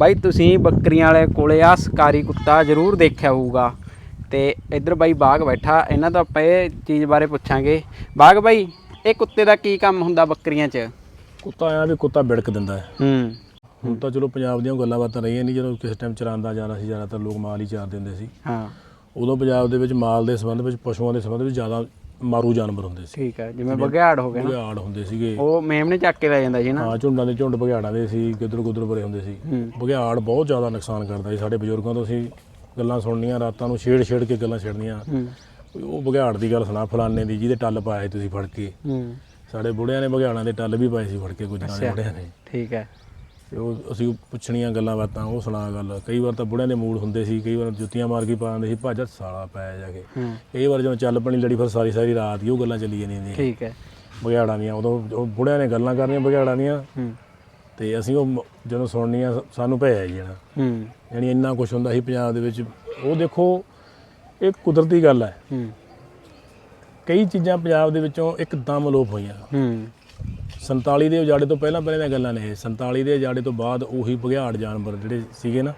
ਬਾਈ ਤੁਸੀਂ ਬੱਕਰੀਆਂ ਵਾਲੇ ਕੋਲੇ ਆ ਸਕਾਰੀ ਕੁੱਤਾ ਜ਼ਰੂਰ ਦੇਖਿਆ ਹੋਊਗਾ। ਤੇ ਇੱਧਰ ਬਾਈ ਬਾਗ ਬੈਠਾ ਇਹਨਾਂ ਤੋਂ ਆਪਾਂ ਇਹ ਚੀਜ਼ ਬਾਰੇ ਪੁੱਛਾਂਗੇ। ਬਾਗ ਬਾਈ ਇਹ ਕੁੱਤੇ ਦਾ ਕੀ ਕੰਮ ਹੁੰਦਾ ਬੱਕਰੀਆਂ 'ਚ? ਕੁੱਤਾ ਆਇਆ ਵੀ ਕੁੱਤਾ ਬਿੜਕ ਦਿੰਦਾ ਹੈ। ਹੂੰ। ਹੁਣ ਤਾਂ ਚਲੋ ਪੰਜਾਬ ਦੀਆਂ ਗੱਲਾਂ ਬਾਤਾਂ ਰਹੀਆਂ ਨਹੀਂ ਜਦੋਂ ਕਿਸੇ ਟਾਈਮ ਚਰਾਂਦਾ ਜਾਣਾ ਸੀ ਜ਼ਿਆਦਾਤਰ ਲੋਕ ਮਾਲ ਹੀ ਚਾਰਦੇ ਹੁੰਦੇ ਸੀ। ਹਾਂ। ਉਦੋਂ ਪੰਜਾਬ ਦੇ ਵਿੱਚ ਮਾਲ ਦੇ ਸੰਬੰਧ ਵਿੱਚ ਪਸ਼ੂਆਂ ਦੇ ਸੰਬੰਧ ਵਿੱਚ ਜ਼ਿਆਦਾ ਮਾਰੂ ਜਾਨਵਰ ਹੁੰਦੇ ਸੀ। ਠੀਕ ਹੈ ਜਿਵੇਂ ਬਘਿਆੜ ਹੋ ਗਿਆ ਨਾ। ਬਘਿਆੜ ਹੁੰਦੇ ਸੀਗੇ। ਉਹ ਮੇਮਣੇ ਚੱਕ ਕੇ ਲੈ ਜਾਂਦਾ ਸੀ ਨਾ। ਹਾਂ ਝੁੰਡਾਂ ਦੇ ਝੁੰਡ ਬਘਿਆੜਾਂ ਦੇ ਸੀ ਗਿੱਦੜ ਗੁੱਦੜ ਬਰੇ ਹੁੰਦੇ ਸੀ। ਹੂੰ। ਬਘਿਆੜ ਬਹੁਤ ਜ਼ਿਆਦਾ ਨੁਕਸਾਨ ਕਰਦਾ ਸੀ। ਸਾਡੇ ਬਜ਼ੁਰਗਾਂ ਤੋਂ ਅਸੀਂ ਗੱਲਾਂ ਸੁਣਨੀਆਂ ਰਾਤਾਂ ਨੂੰ ਛੇੜ ਛੇੜ ਕੇ ਗੱਲਾਂ ਛੇੜਨੀਆਂ। ਉਹ ਬਘਿਆੜ ਦੀ ਗੱਲ ਸੁਣਾ ਫਲਾਣੇ ਦੀ ਜਿਹਦੇ ਟੱਲ ਪਾਇਆ ਤੁਸੀਂ ਫੜ ਕੇ। ਸਾਡੇ ਬੁੜਿਆਂ ਨੇ ਬਘਿਆੜਾਂ ਦੇ ਟੱਲ ਵੀ ਪਾਏ ਸੀ ਫੜ ਕੇ ਗੁਜਰਾਂ ਦੇ। ਬੁੜਿਆਂ ਨੇ। ਠੀਕ ਹੈ। ਤੇ ਉਹ ਅਸੀਂ ਪੁੱਛਣੀਆਂ ਗੱਲਾਂ ਬਾਤਾਂ ਉਹ ਸੁਣਾ ਗੱਲ। ਕਈ ਵਾਰ ਤਾਂ ਬੁੜਿਆਂ ਦੇ ਮੂਡ ਹੁੰਦੇ ਸੀ ਕਈ ਵਾਰ ਜੁੱਤੀਆਂ ਮਾਰ ਕੇ ਪਾ ਦਿੰਦੇ ਸੀ ਭਾਜਾ ਸਾਲਾ ਪੈ ਜਾ ਕੇ। ਕਈ ਵਾਰ ਜਦੋਂ ਚੱਲ ਪਣੀ ਲੜੀ ਫਿਰ ਸਾਰੀ ਸਾਰੀ ਰਾਤ ਹੀ ਉਹ ਗੱਲਾਂ ਚੱਲੀ ਜਾਂਦੀਆਂ ਨੇ ਠੀਕ ਹੈ। ਬਘਿਆੜਾਂ ਦੀਆਂ ਉਦੋਂ ਉਹ ਬੁੜਿਆਂ ਨੇ ਗੱਲਾਂ ਕਰਨੀਆਂ ਬਘਿਆੜਾਂ ਦੀਆਂ। ਹੂੰ। ਤੇ ਅਸੀਂ ਉਹ ਜਦੋਂ ਸੁਣਨੀਆਂ ਸਾਨੂੰ ਭੈ ਆਈ ਜਾਣਾ। ਹੂੰ। ਯਾਨੀ ਇੰਨਾ ਕੁਝ ਹੁੰਦਾ ਸੀ ਪੰਜਾਬ ਦੇ ਵਿੱਚ। ਉਹ ਦੇਖੋ ਇਹ ਕੁਦਰਤੀ ਗੱਲ ਹੈ। ਹੂੰ। ਕਈ ਚੀਜ਼ਾਂ ਪੰਜਾਬ ਦੇ ਵਿੱਚੋਂ ਇੱਕਦਮ ਅਲੋਪ ਹੋਈਆਂ। ਹੂੰ। 47 ਦੇ ਉਜਾੜੇ ਤੋਂ ਪਹਿਲਾਂ ਪਹਿਲਾਂ ਦੀਆਂ ਗੱਲਾਂ ਨੇ ਇਹ। 47 ਦੇ ਉਜਾੜੇ ਤੋਂ ਬਾਅਦ ਉਹੀ ਬਘਿਆੜ ਜਾਨਵਰ ਜਿਹੜੇ ਸੀਗੇ ਨਾ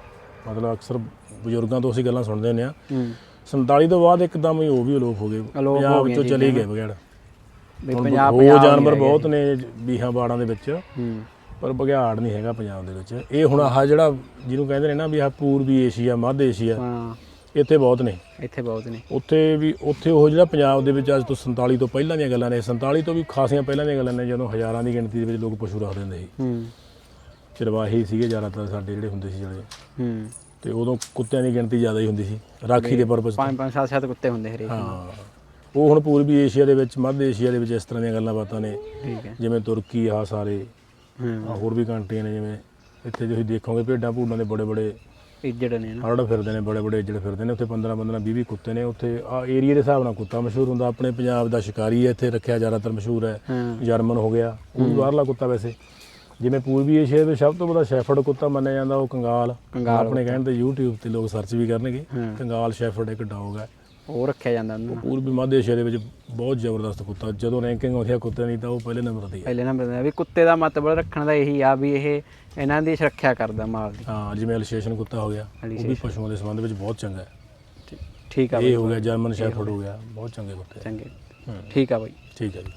ਮਤਲਬ ਅਕਸਰ ਬਜ਼ੁਰਗਾਂ ਤੋਂ ਅਸੀਂ ਗੱਲਾਂ ਸੁਣਦੇ ਹੁੰਦੇ ਆ ਹੂੰ। 47 ਤੋਂ ਬਾਅਦ ਇੱਕਦਮ ਹੀ ਉਹ ਵੀ ਅਲੋਪ ਹੋ ਗਏ। ਪੰਜਾਬ ਵਿੱਚੋਂ ਚਲੇ ਗਏ ਬਘਿਆੜ ਵੀ ਪੰਜਾਬ ਉਹ ਜਾਨਵਰ ਬਹੁਤ ਨੇ ਬੀਹਾਂ ਬਾੜਾਂ ਦੇ ਵਿੱਚ। ਪਰ ਬਘਿਆੜ ਨਹੀਂ ਹੈਗਾ ਪੰਜਾਬ ਦੇ ਵਿੱਚ। ਇਹ ਹੁਣ ਆਹ ਜਿਹੜਾ ਜਿਹਨੂੰ ਕਹਿੰਦੇ ਨੇ ਨਾ ਵੀ ਆਹ ਪੂਰਬੀ ਏਸ਼ੀਆ ਮੱਧ ਏਸ਼ੀਆ। ਹਾਂ। ਇੱਥੇ ਬਹੁਤ ਨੇ। ਇੱਥੇ ਬਹੁਤ ਨੇ। ਉੱਥੇ ਵੀ ਉੱਥੇ ਉਹ ਜਿਹੜਾ ਪੰਜਾਬ ਦੇ ਵਿੱਚ ਅੱਜ ਤੋਂ 47 ਤੋਂ ਪਹਿਲਾਂ ਦੀਆਂ ਗੱਲਾਂ ਨੇ 47 ਤੋਂ ਵੀ ਖਾਸੀਆਂ ਪਹਿਲਾਂ ਦੀਆਂ ਗੱਲਾਂ ਨੇ ਜਦੋਂ ਹਜ਼ਾਰਾਂ ਦੀ ਗਿਣਤੀ ਦੇ ਵਿੱਚ ਲੋਕ ਪਸ਼ੂ ਰੱਖਦੇ ਹੁੰਦੇ ਸੀ। ਹੂੰ। ਚਰਵਾਹੀ ਸੀਗੇ ਜ਼ਿਆਦਾਤਰ ਸਾਡੇ ਜਿਹੜੇ ਹੁੰਦੇ ਸੀ ਜਿਹੜੇ। ਹੂੰ। ਤੇ ਉਦੋਂ ਕੁੱਤਿਆਂ ਦੀ ਗਿਣਤੀ ਜ਼ਿਆਦਾ ਹੀ ਹੁੰਦੀ ਸੀ ਰਾਖੀ ਦੇ ਪਰਪਸ ਪੰਜ ਪੰਜ ਸੱਤ ਸੱਤ ਕੁੱਤੇ ਹੁੰਦੇ ਹਰੇਕ ਹਾਂ। ਉਹ ਹੁਣ ਪੂਰਬੀ ਏਸ਼ੀਆ ਦੇ ਵਿੱਚ ਮੱਧ ਏਸ਼ੀਆ ਦੇ ਵਿੱਚ ਇਸ ਤਰ੍ਹਾਂ ਦੀਆਂ ਗੱਲਾਂ ਬਾਤਾਂ ਨੇ। ਠੀਕ ਹੈ। ਜਿਵੇਂ ਤੁਰਕੀ ਆ ਸਾਰੇ ਹੂੰ। ਹੋਰ ਵੀ ਕੰਟਰੀਆਂ ਨੇ ਜਿਵੇਂ। ਇੱਥੇ ਤੁਸੀਂ ਦੇਖੋਗੇ ਭੇਡਾਂ ਭੂਡਾਂ ਦੇ ਬੜੇ ਬੜੇ ਇੱਜੜ ਨੇ ਨਾ। ਹਰੜ ਫਿਰਦੇ ਨੇ ਬੜੇ ਬੜੇ ਏਜੜ ਫਿਰਦੇ ਨੇ। ਉੱਥੇ 15 15 20 20 ਕੁੱਤੇ ਨੇ। ਉੱਥੇ ਆ ਏਰੀਆ ਦੇ ਹਿਸਾਬ ਨਾਲ ਕੁੱਤਾ ਮਸ਼ਹੂਰ ਹੁੰਦਾ। ਆਪਣੇ ਪੰਜਾਬ ਦਾ ਸ਼ਿਕਾਰੀ ਹੈ ਇੱਥੇ ਰੱਖਿਆ ਜ਼ਿਆਦਾਤਰ ਮਸ਼ਹੂਰ ਹੈ। ਜਰਮਨ ਹੋ ਗਿਆ। ਉਹ ਵੀ ਬਾਹਰਲਾ ਕੁੱਤਾ ਵੈਸੇ। ਜਿਵੇਂ ਪੂਰਬੀ ਏਸ਼ੀਆ ਦੇ ਸਭ ਤੋਂ ਵੱਡਾ ਸ਼ੈਫਰਡ ਕੁੱਤਾ ਮੰਨਿਆ ਜਾਂਦਾ ਉਹ ਕੰਗਾਲ। ਕੰਗਾਲ ਆਪਣੇ ਕਹਿਣ ਤੇ YouTube ਤੇ ਲੋਕ ਸਰਚ ਵੀ ਕਰਨਗੇ। ਕੰਗਾਲ ਸ਼ੈਫਰਡ ਇੱਕ ਡੌਗ ਹੈ। ਉਹ ਰੱਖਿਆ ਜਾਂਦਾ ਉਹਨੂੰ ਪੂਰਬੀ ਮੱਧ ਏਸ਼ੀਆ ਦੇ ਵਿੱਚ ਬਹੁਤ ਜ਼ਬਰਦਸਤ ਕੁੱਤਾ। ਜਦੋਂ ਰੈਂਕਿੰਗ ਆਉਂਦੀ ਆ ਕੁੱਤੇ ਦੀ ਤਾਂ ਉਹ ਪਹਿਲੇ ਨੰਬਰ ਤੇ ਹੈ ਪਹਿਲੇ ਨੰਬਰ ਤੇ ਵੀ ਕੁੱਤੇ ਦਾ ਮਤਲਬ ਰੱਖਣ ਦਾ ਇਹੀ ਆ ਵੀ ਇਹ ਇਹਨਾਂ ਦੀ ਸੁਰੱਖਿਆ ਕਰਦਾ ਮਾਲ ਦੀ। ਹਾਂ ਜਿਵੇਂ ਅਲਸ਼ੇਸ਼ਨ ਕੁੱਤਾ ਹੋ ਗਿਆ ਉਹ ਵੀ ਪਸ਼ੂਆਂ ਦੇ ਸੰਬੰਧ ਵਿੱਚ ਬਹੁਤ ਚੰਗਾ ਹੈ। ਠੀਕ- ਆ ਇਹ ਬਾਈ। ਹੋ ਗਿਆ ਜਰਮਨ ਸ਼ੈਫਰਡ ਹੋ ਗਿਆ ਬਹੁਤ ਚੰਗੇ ਕੁੱਤੇ। ਚੰਗੇ। ਹੂੰ। ਠੀਕ ਆ ਬਾਈ। ਠੀਕ ਹੈ ਜੀ।